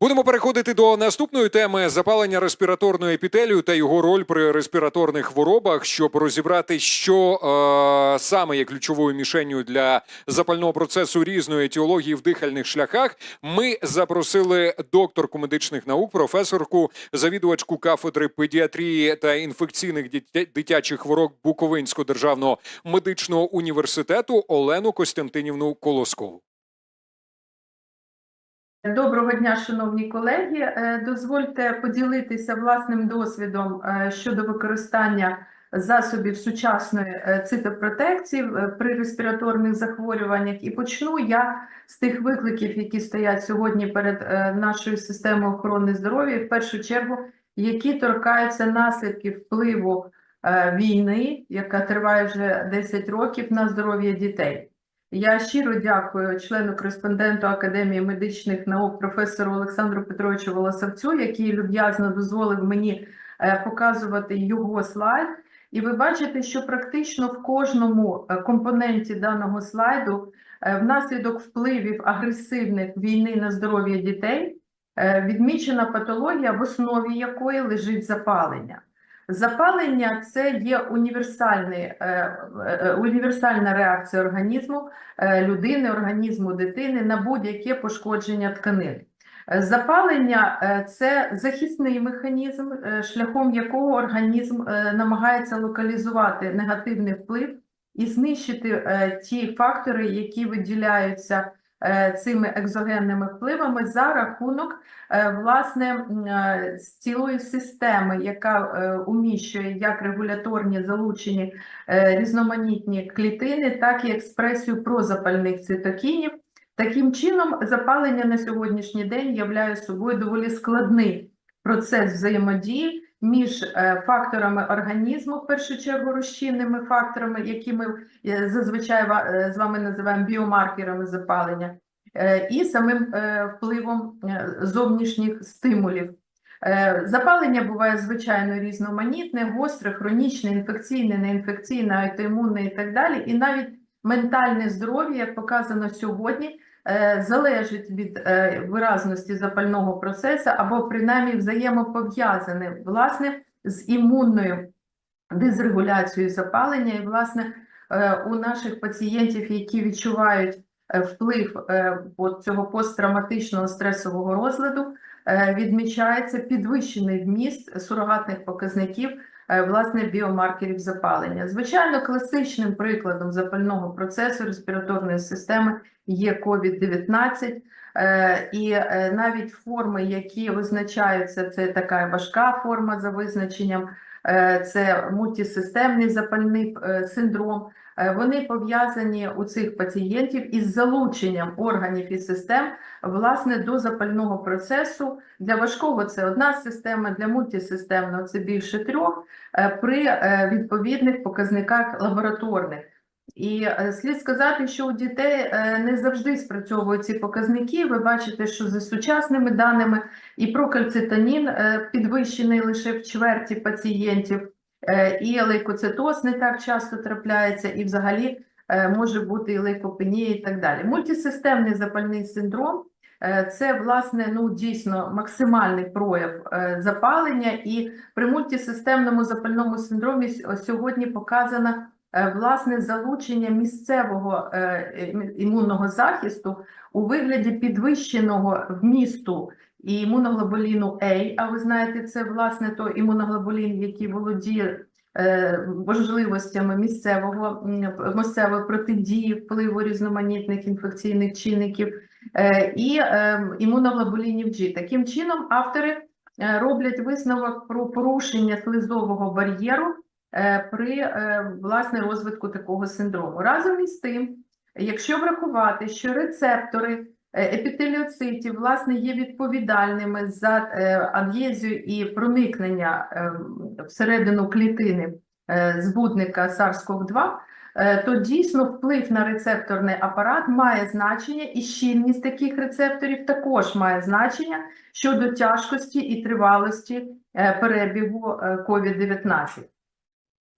Будемо переходити до наступної теми запалення респіраторної епітелію та його роль при респіраторних хворобах, щоб розібрати, що е, саме є ключовою мішенню для запального процесу різної етіології в дихальних шляхах. Ми запросили докторку медичних наук, професорку, завідувачку кафедри педіатрії та інфекційних дитя- дитячих хвороб Буковинського державного медичного університету Олену Костянтинівну Колоскову. Доброго дня, шановні колеги. Е, Дозвольте поділитися власним досвідом е, щодо використання засобів сучасної е, цитопротекції при респіраторних захворюваннях. І почну я з тих викликів, які стоять сьогодні перед нашою системою охорони здоров'я, в першу чергу, які торкаються наслідків впливу війни, яка триває вже 10 років на здоров'я дітей. Я щиро дякую члену кореспонденту Академії медичних наук професору Олександру Петровичу Волосавцю, який люб'язно дозволив мені е, показувати його слайд. І ви бачите, що практично в кожному е, компоненті даного слайду е, внаслідок впливів агресивних війни на здоров'я дітей відмічена патологія, в основі якої лежить запалення. Запалення це є універсальний, е, е, універсальна реакція організму е, людини, організму дитини на будь-яке пошкодження тканин. Е, Запалення е, це захисний механізм, е, шляхом якого організм е, намагається локалізувати негативний вплив і знищити е, ті фактори, які виділяються е, цими екзогенними впливами за рахунок е, власне е, цілої системи, яка е, уміщує як регуляторні залучені е, різноманітні клітини, так і експресію прозапальних цитокінів. Таким чином, запалення на сьогоднішній день являє собою доволі складний процес взаємодії між е, факторами організму, в першу чергу розчинними факторами, які ми е, зазвичай е, з вами називаємо біомаркерами запалення, і самим впливом зовнішніх стимулів. Запалення буває звичайно різноманітне, гостре, хронічне, інфекційне, неінфекційне, аутоімунне і так далі. І навіть ментальне здоров'я, як показано сьогодні, залежить від е, виразності запального процесу або принаймні взаємопов'язане власне з імунною дизрегуляцією запалення. І власне е, у наших пацієнтів, які відчувають е, вплив е, цього посттравматичного стресового розладу, е, відмічається підвищений вміст сурогатних показників е, власне біомаркерів запалення. Звичайно, класичним прикладом запального процесу респіраторної системи є COVID-19, е, і е, навіть форми, які визначаються, це така важка форма за визначенням, е, це мультисистемний запальний е, синдром. Е, Вони пов'язані у цих пацієнтів із залученням органів і систем власне до запального процесу. Для важкого це одна система, для мультисистемного це більше трьох е, при е, відповідних показниках лабораторних. І е, слід сказати, що у дітей е, не завжди спрацьовують ці показники. Ви бачите, що за сучасними даними і прокальцитонін е, підвищений лише в чверті пацієнтів, і лейкоцитоз не так часто трапляється, і взагалі може бути і лейкопенія і так далі. Мультисистемний запальний синдром це власне ну дійсно максимальний прояв запалення, і при мультисистемному запальному синдромі сьогодні показана власне залучення місцевого е, імунного захисту у вигляді підвищеного вмісту і імуноглобуліну А, а ви знаєте, це власне той імуноглобулін, який володіє е, можливостями місцевого місцевої протидії впливу різноманітних інфекційних чинників е, і е, імуноглобулінів G. Таким чином, автори е, роблять висновок про порушення слизового бар'єру е, при е, власне розвитку такого синдрому. Разом із тим, якщо врахувати, що рецептори е, епітеліоцитів власне є відповідальними за е, ад'єзію і проникнення е, всередину клітини е, збудника SARS-CoV-2, е, то дійсно вплив на рецепторний апарат має значення, і щільність таких рецепторів також має значення щодо тяжкості і тривалості е, перебігу е, COVID-19.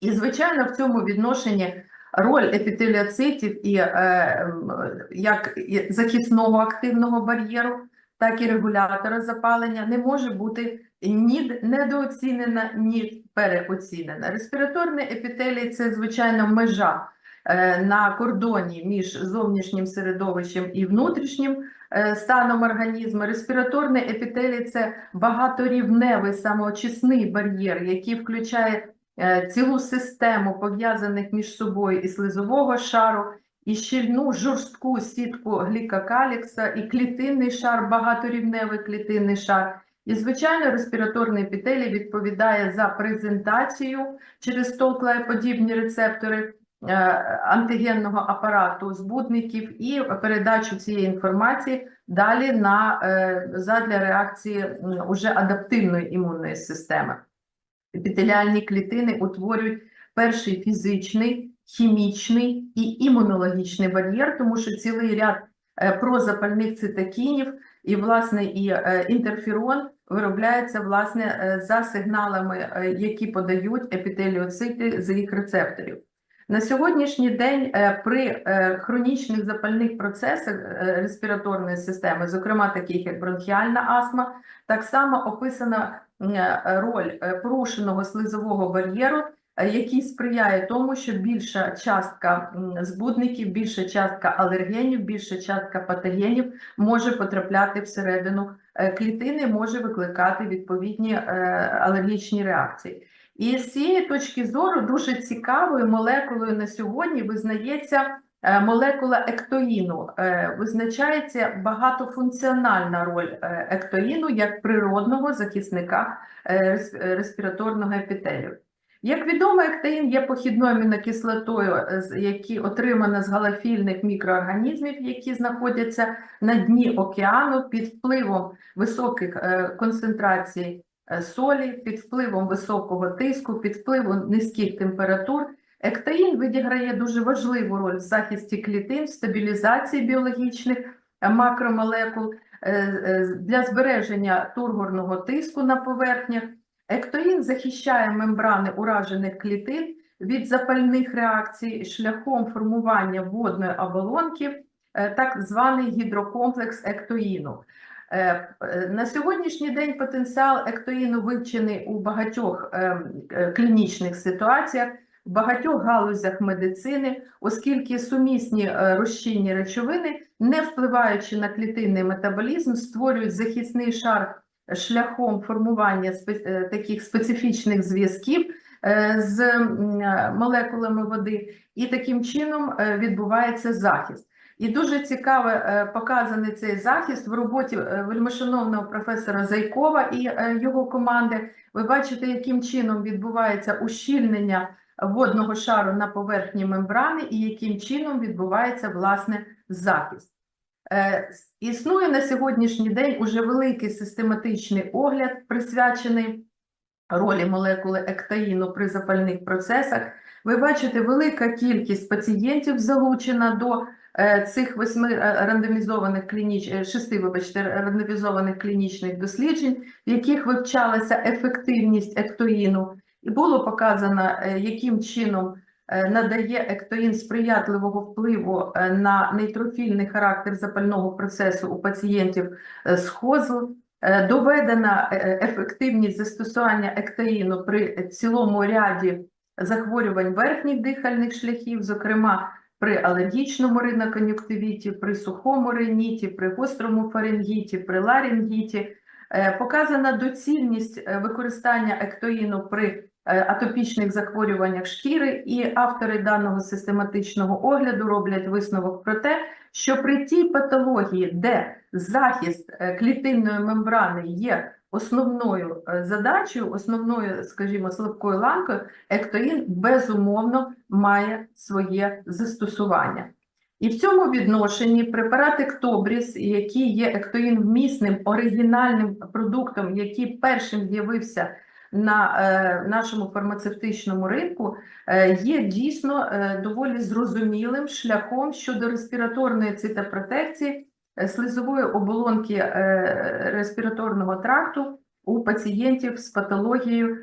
І, звичайно, в цьому відношенні роль епітеліоцитів і е, як захисного активного бар'єру так і регулятора запалення не може бути ні недооцінена, ні переоцінена. Респіраторний епітелій – це, звичайно, межа е, на кордоні між зовнішнім середовищем і внутрішнім е, станом організму. Респіраторний епітелій – це багаторівневий самоочисний бар'єр, який включає цілу систему пов'язаних між собою і слизового шару, і щільну жорстку сітку глікокалікса, і клітинний шар, багаторівневий клітинний шар. І, звичайно, респіраторний епітелій відповідає за презентацію через толклеєподібні рецептори е, антигенного апарату збудників і передачу цієї інформації далі на е, задля реакції уже адаптивної імунної системи. Епітеліальні клітини утворюють перший фізичний, хімічний і імунологічний бар'єр, тому що цілий ряд е, прозапальних цитокінів і, власне, і е, інтерферон виробляється, власне, е, за сигналами, які подають епітеліоцити з їх рецепторів. На сьогоднішній день при хронічних запальних процесах респіраторної системи, зокрема таких як бронхіальна астма, так само описана роль е, порушеного слизового бар'єру, е, який сприяє тому, що більша частка збудників, більша частка алергенів, більша частка патогенів може потрапляти всередину е, клітини, може викликати відповідні е, алергічні реакції. І з цієї точки зору дуже цікавою молекулою на сьогодні визнається е, молекула ектоїну. Е, Визначається багатофункціональна роль е, ектоїну як природного захисника е, рес- е, респіраторного епітелію. Як відомо, ектоїн є похідною амінокислотою, е, які отримана з галофільних мікроорганізмів, які знаходяться на дні океану під впливом високих е, концентрацій е, солі, під впливом високого тиску, під впливом низьких температур. Ектаїн відіграє дуже важливу роль в захисті клітин, в стабілізації біологічних е, макромолекул е, е, для збереження тургорного тиску на поверхнях. Ектоїн захищає мембрани уражених клітин від запальних реакцій шляхом формування водної оболонки, так званий гідрокомплекс ектоїну. На сьогоднішній день потенціал ектоїну вивчений у багатьох е, е, клінічних ситуаціях, в багатьох галузях медицини, оскільки сумісні е, розчинні речовини, не впливаючи на клітинний метаболізм, створюють захисний шар шляхом формування е, таких специфічних зв'язків е, з молекулами води, і таким чином відбувається захист. І дуже цікаво показаний цей захист в роботі вельмишановного професора Зайкова і його команди. Ви бачите, яким чином відбувається ущільнення водного шару на поверхні мембрани і яким чином відбувається власне захист. Е, Існує на сьогоднішній день уже великий систематичний огляд, присвячений ролі молекули ектаїну при запальних процесах. Ви бачите, велика кількість пацієнтів залучена до е, цих восьми е, рандомізованих клініч... шести, вибачте, рандомізованих клінічних досліджень, в яких вивчалася ефективність ектоїну, і було показано, е, яким чином е, надає ектоїн сприятливого впливу е, на нейтрофільний характер запального процесу у пацієнтів з ХОЗЛ. Доведена ефективність застосування ектоїну при цілому ряді захворювань верхніх дихальних шляхів, зокрема при алергічному ринокон'юктивіті, при сухому риніті, при гострому фарингіті, при ларингіті. Е, Показана доцільність використання ектоїну при атопічних захворюваннях шкіри, і автори даного систематичного огляду роблять висновок про те, що при тій патології, де захист е, клітинної мембрани є основною е, задачею, основною, скажімо, слабкою ланкою, ектоїн безумовно має своє застосування. І в цьому відношенні препарат Ектобріс, який є ектоїн-вмісним оригінальним продуктом, який першим з'явився на е, нашому фармацевтичному ринку, е, є дійсно е, доволі зрозумілим шляхом щодо респіраторної цитопротекції слизової оболонки респіраторного тракту у пацієнтів з патологією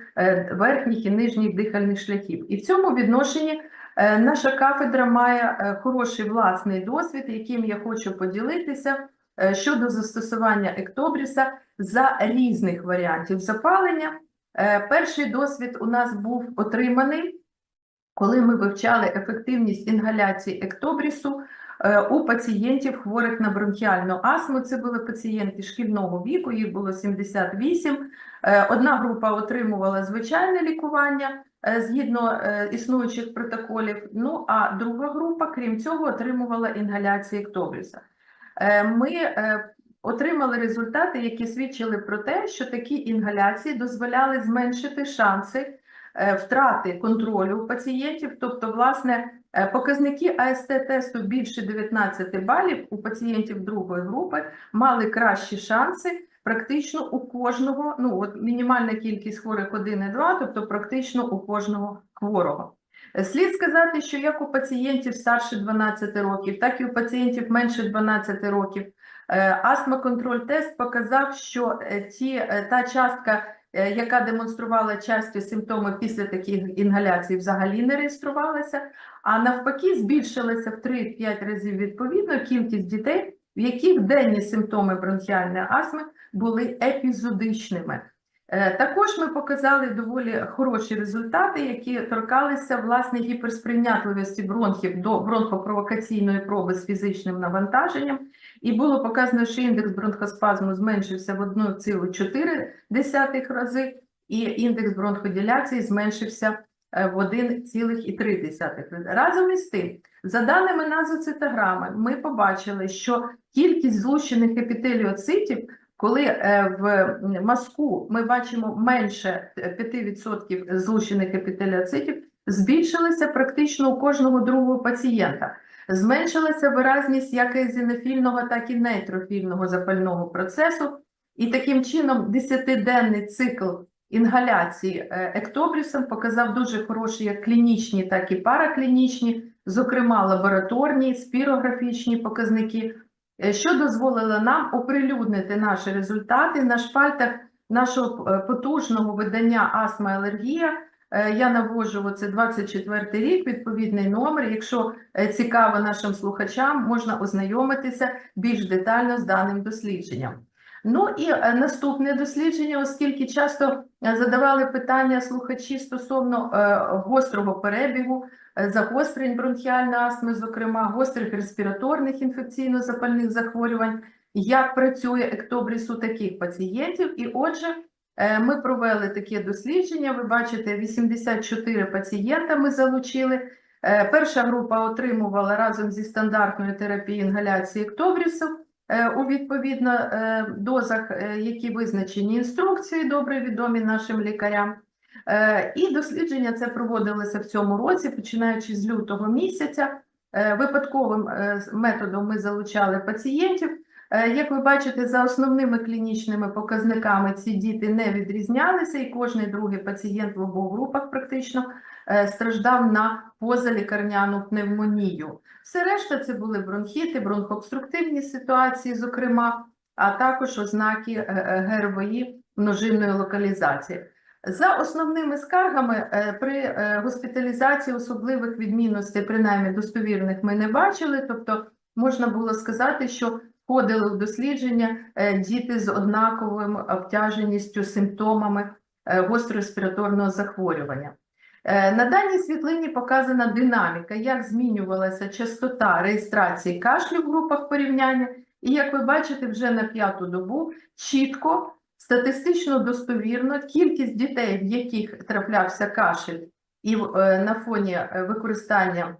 верхніх і нижніх дихальних шляхів. І в цьому відношенні наша кафедра має хороший власний досвід, яким я хочу поділитися. щодо застосування ектобріса за різних варіантів запалення. Е, Перший досвід у нас був отриманий, коли ми вивчали ефективність інгаляції ектобрісу е, у пацієнтів хворих на бронхіальну астму. Це були пацієнти шкільного віку, їх було 78. Е, Одна група отримувала звичайне лікування згідно існуючих протоколів. Ну а друга група, крім цього, отримувала інгаляції ектобріса. Ми отримали результати, які свідчили про те, що такі інгаляції дозволяли зменшити шанси е, втрати контролю пацієнтів. Тобто, власне, е, показники АСТ-тесту більше 19 балів у пацієнтів другої групи мали кращі шанси практично у кожного, ну от мінімальна кількість хворих 1,2, тобто практично у кожного хворого. Е, Слід сказати, що як у пацієнтів старше 12 років, так і у пацієнтів менше 12 років Е, Астмаконтроль-тест показав, що е, ті, е, та частка, яка демонструвала часті симптоми після таких інгаляцій, взагалі не реєструвалася, а навпаки, збільшилася в 3-5 разів відповідно кількість дітей, в яких денні симптоми бронхіальної астми були епізодичними. Е, Також ми показали доволі хороші результати, які торкалися власне гіперсприйнятливості бронхів до бронхопровокаційної проби з фізичним навантаженням. І було показано, що індекс бронхоспазму зменшився в 1,4 рази, і індекс бронходиляції зменшився е, в 1,3 рази. Разом із тим, за даними назоцитограми, ми побачили, що кількість злущених епітеліоцитів, коли е, в мазку ми бачимо менше 5% злущених епітеліоцитів, збільшилася практично у кожного другого пацієнта. Зменшилася виразність як езінофільного, так і нейтрофільного запального процесу, і таким чином 10-денний цикл інгаляції е, ектобрісом показав дуже хороші як клінічні, так і параклінічні, зокрема лабораторні, спірографічні показники, що дозволило нам оприлюднити наші результати на шпальтах нашого е, потужного видання «Астма алергія». Е, Я наводжу оце 24 рік, відповідний номер. Якщо е, цікаво нашим слухачам, можна ознайомитися більш детально з даним дослідженням. Ну і е, наступне дослідження, оскільки часто е, задавали питання слухачі стосовно е, гострого перебігу, е, загострень бронхіальної астми, зокрема гострих респіраторних інфекційно-запальних захворювань, як працює ектобріс у таких пацієнтів. І отже, е, ми провели таке дослідження. Ви бачите, 84 пацієнта ми залучили. Е, Перша група отримувала разом зі стандартною терапією інгаляції ектобрісу е, у відповідно е, дозах, е, які визначені інструкцією, добре відомі нашим лікарям. Е, І дослідження це проводилося в цьому році, починаючи з лютого місяця. Е, Випадковим е, методом ми залучали пацієнтів. Як ви бачите, за основними клінічними показниками ці діти не відрізнялися, і кожний другий пацієнт в обох групах практично страждав на позалікарняну пневмонію. Все решта це були бронхіти, бронхообструктивні ситуації, зокрема, а також ознаки ГРВІ множинної локалізації. За основними скаргами е, при е, госпіталізації особливих відмінностей, принаймні достовірних, ми не бачили. Тобто можна було сказати, що входили у дослідження е, діти з однаковою обтяженістю, симптомами гострореспіраторного захворювання. На даній світлині показана динаміка, як змінювалася частота реєстрації кашлю в групах порівняння. І як ви бачите, вже на п'яту добу чітко, статистично достовірно кількість дітей, в яких траплявся кашель, і е, на фоні е, використання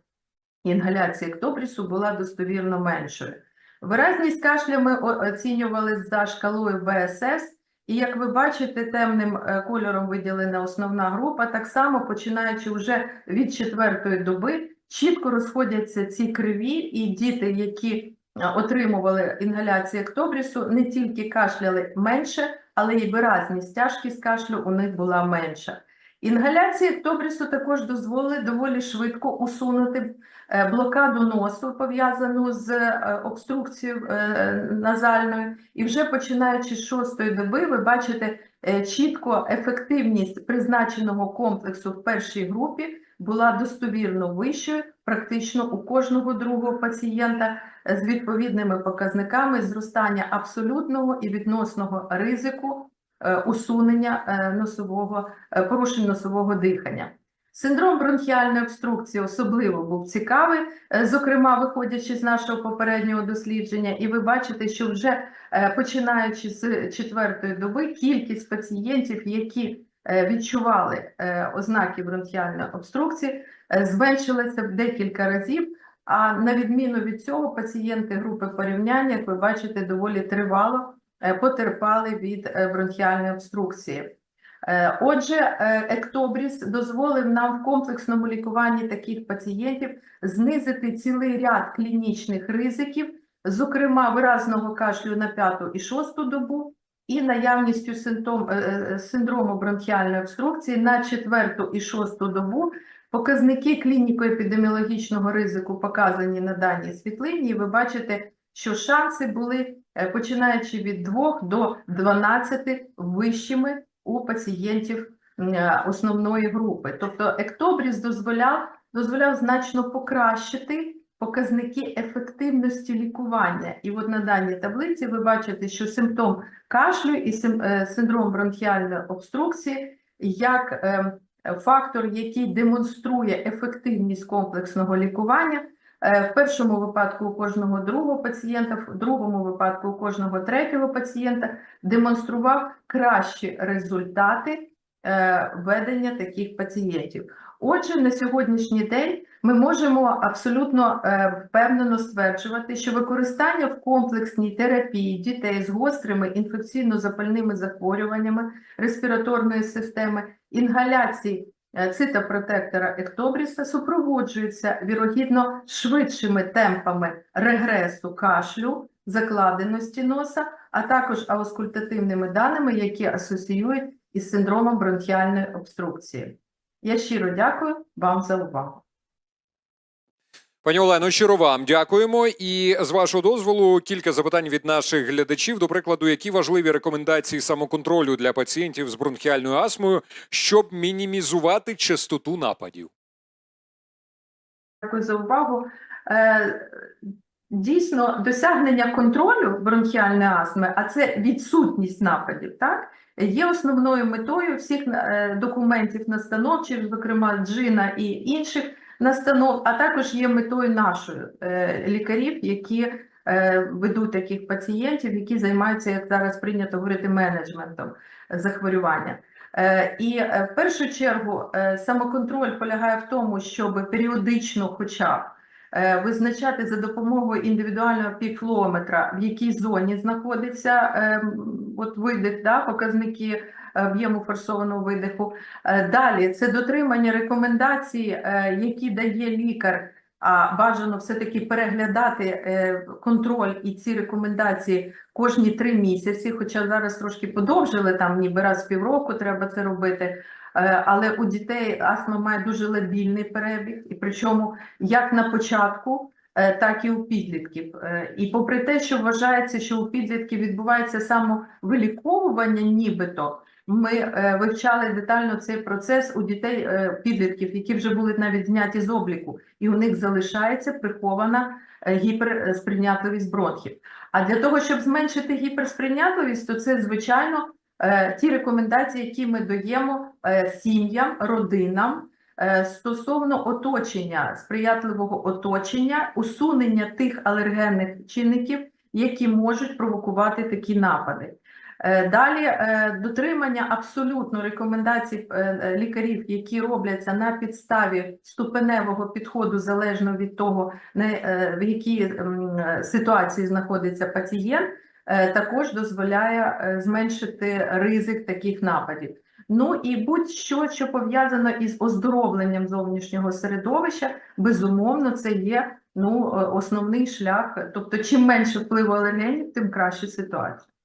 інгаляції ектобрісу була достовірно меншою. Виразність кашля ми оцінювали за шкалою БСС, і як ви бачите, темним е, кольором виділена основна група, так само починаючи вже від четвертої доби, чітко розходяться ці криві, і діти, які отримували інгаляцію ектобрісу, не тільки кашляли менше, але й виразність, тяжкість кашлю у них була менша. Інгаляція ектобрісу також дозволили доволі швидко усунути е, блокаду носу, пов'язану з е, обструкцією е, назальною. І вже починаючи з шостої доби, ви бачите чітко ефективність призначеного комплексу в першій групі була достовірно вищою, практично у кожного другого пацієнта з відповідними показниками зростання абсолютного і відносного ризику е, усунення е, носового е, порушень носового дихання. Синдром бронхіальної обструкції особливо був цікавий, зокрема, виходячи з нашого попереднього дослідження, і ви бачите, що вже починаючи з четвертої доби, кількість пацієнтів, які відчували ознаки бронхіальної обструкції, зменшилася в декілька разів. А на відміну від цього, пацієнти групи порівняння, як ви бачите, доволі тривало е, потерпали від е, бронхіальної обструкції. Е, Отже, Ектобріс дозволив нам в комплексному лікуванні таких пацієнтів знизити цілий ряд клінічних ризиків, зокрема виразного кашлю на п'яту і шосту добу, і наявністю синдрому бронхіальної обструкції на четверту і шосту добу. Показники клініко-епідеміологічного ризику показані на даній світлині, і ви бачите, що шанси були е, починаючи від 2 до 12 вищими у пацієнтів е, основної групи. Тобто Ектобріс дозволяв, дозволяв значно покращити показники ефективності лікування. І от на даній таблиці ви бачите, що симптом кашлю і е, синдром бронхіальної обструкції як е, фактор, який демонструє ефективність комплексного лікування. Е, В першому випадку у кожного другого пацієнта, в другому випадку у кожного третього пацієнта демонстрував кращі результати е, ведення таких пацієнтів. Отже, на сьогоднішній день ми можемо абсолютно е, впевнено стверджувати, що використання в комплексній терапії дітей з гострими інфекційно-запальними захворюваннями респіраторної системи, інгаляції е, цитопротектора Ектобріса супроводжується вірогідно швидшими темпами регресу кашлю, закладеності носа, а також аускультативними даними, які асоціюють із синдромом бронхіальної обструкції. Я щиро дякую вам за увагу. Пані Олено, щиро вам дякуємо. І з вашого дозволу кілька запитань від наших глядачів. До прикладу, які важливі рекомендації самоконтролю для пацієнтів з бронхіальною астмою, щоб мінімізувати частоту нападів? Дякую за увагу. Е, Дійсно, досягнення контролю бронхіальної астми, а це відсутність нападів, так, є основною метою всіх е, документів настановчих, зокрема джина і інших настанов, а також є метою нашої е, лікарів, які е, ведуть таких пацієнтів, які займаються, як зараз прийнято говорити, менеджментом захворювання. Е, І в першу чергу самоконтроль полягає в тому, щоб періодично, хоча б визначати за допомогою індивідуального пікфлометра, в якій зоні знаходиться от видих, да, показники об'єму форсованого видиху. Е, Далі це дотримання рекомендацій, е, які дає лікар. А бажано все-таки переглядати е, контроль і ці рекомендації кожні три місяці, хоча зараз трошки подовжили, там ніби раз в півроку треба це робити. Але у дітей астма має дуже лабільний перебіг, і причому як на початку, так і у підлітків. І попри те, що вважається, що у підлітків відбувається самовиліковування, нібито ми е, вивчали детально цей процес у дітей е, підлітків, які вже були навіть зняті з обліку, і у них залишається прихована е, гіперсприйнятливість бронхів. А для того, щоб зменшити гіперсприйнятливість, то це звичайно ті рекомендації, які ми даємо сім'ям, родинам стосовно оточення, сприятливого оточення, усунення тих алергенних чинників, які можуть провокувати такі напади. Е, Далі е, дотримання абсолютно рекомендацій е, лікарів, які робляться на підставі ступеневого підходу, залежно від того, в якій ситуації знаходиться пацієнт, також дозволяє зменшити ризик таких нападів. Ну і будь-що, що пов'язано із оздоровленням зовнішнього середовища, безумовно, це є ну, основний шлях. Тобто, чим менше впливу алергенів, тим краще ситуація.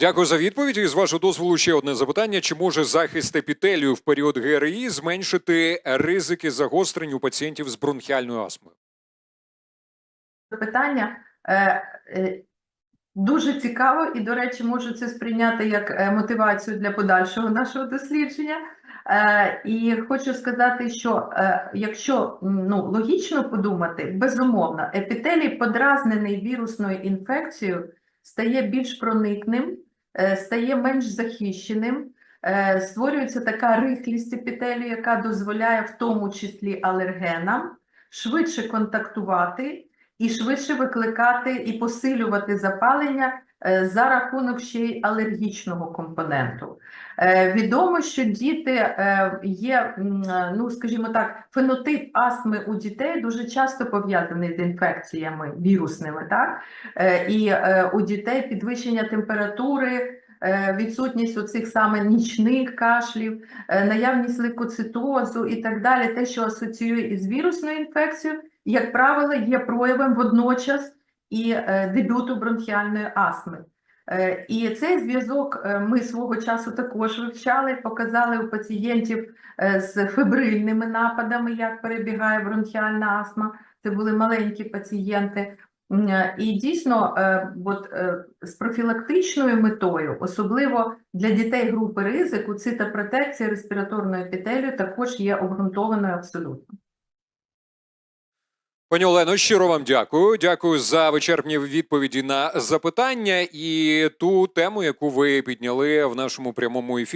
Дякую за відповідь. І з вашого дозволу ще одне запитання: чи може захист епітелію в період ГРІ зменшити ризики загострень у пацієнтів з бронхіальною астмою? Питання е, е, дуже цікаво, і, до речі, можу це сприйняти як е, мотивацію для подальшого нашого дослідження. І хочу сказати, що якщо ну, логічно подумати, безумовно, епітелій, подразнений вірусною інфекцією, стає більш проникним, е, стає менш захищеним, е, створюється така рихлість епітелію, яка дозволяє в тому числі алергенам швидше контактувати і швидше викликати і посилювати запалення за рахунок ще й алергічного компоненту. Е, Відомо, що діти е, є, е, ну скажімо так, фенотип астми у дітей дуже часто пов'язаний з інфекціями вірусними, так? Е, І е, у дітей підвищення температури, е, відсутність оцих саме нічних кашлів, е, наявність лейкоцитозу і так далі, те, що асоціює із вірусною інфекцією, як правило, є проявом водночас і е, дебюту бронхіальної астми. Е, І цей зв'язок е, ми свого часу також вивчали, показали у пацієнтів з фебрильними нападами, як перебігає бронхіальна астма. Це були маленькі пацієнти. І дійсно, от, з профілактичною метою, особливо для дітей групи ризику, цитопротекція респіраторної епітелію також є обґрунтованою абсолютно. Пані Олено, щиро вам дякую. Дякую за вичерпні відповіді на запитання і ту тему, яку ви підняли в нашому прямому ефірі.